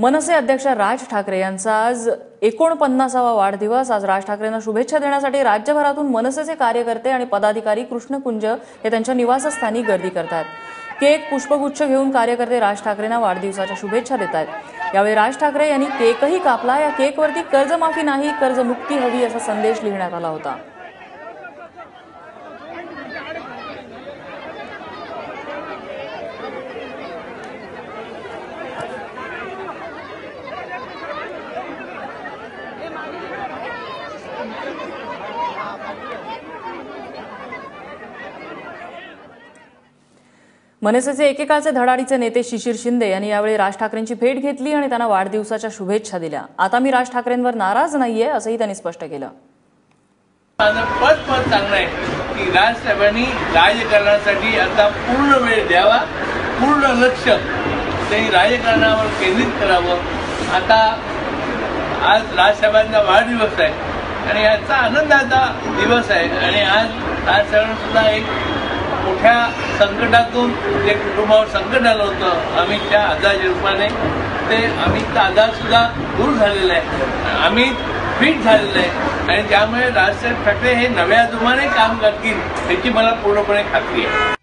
मनसे अध्यक्ष राज ठाकरे यांचा आज एकोणपन्नासावा वाढदिवस. आज राज ठाकरेंना शुभेच्छा देण्यासाठी राज्यभरातून मनसेचे कार्यकर्ते आणि पदाधिकारी कृष्णकुंज हे त्यांच्या निवासस्थानी गर्दी करतात. केक पुष्पगुच्छ घेऊन कार्यकर्ते राज ठाकरेंना वाढदिवसाच्या शुभेच्छा देत आहेत यावेळी राज ठाकरे यांनी केकही कापला. या केकवरती कर्जमाफी नाही कर्जमुक्ती हवी असा संदेश लिहिण्यात आला होता. मनसेचे एकेकाळचे धडाडीचे नेते शिशिर शिंदे यांनी यावेळी राज ठाकरेंची भेट घेतली आणि त्यांना वाढदिवसाच्या शुभेच्छा दिल्या. आता मी राज ठाकरेंवर नाराज नाहीये असंही त्यांनी स्पष्ट केलं. माझं पद पद चांगलं आहे की राजसाहेबांनी राजकारणासाठी आता पूर्ण वेळ द्यावा पूर्ण लक्ष त्यांनी राजकारणावर केंद्रित करावं. आता आज राजसाहेबांचा वाढदिवस आहे. आणि याचा आनंदाचा दिवस आहे. आणि आज राजसाहेबांना सुद्धा एक मोठ्या संकटातून जे कुटुंबावर संकट आलं होतं अमितच्या आजाराच्या रूपाने ते अमितचा आजार सुद्धा दूर झालेला आहे. अमित फिट झालेलं आहे. आणि त्यामुळे राजसाहेब ठाकरे हे नव्या जोमाने काम करतील याची मला पूर्णपणे खात्री आहे.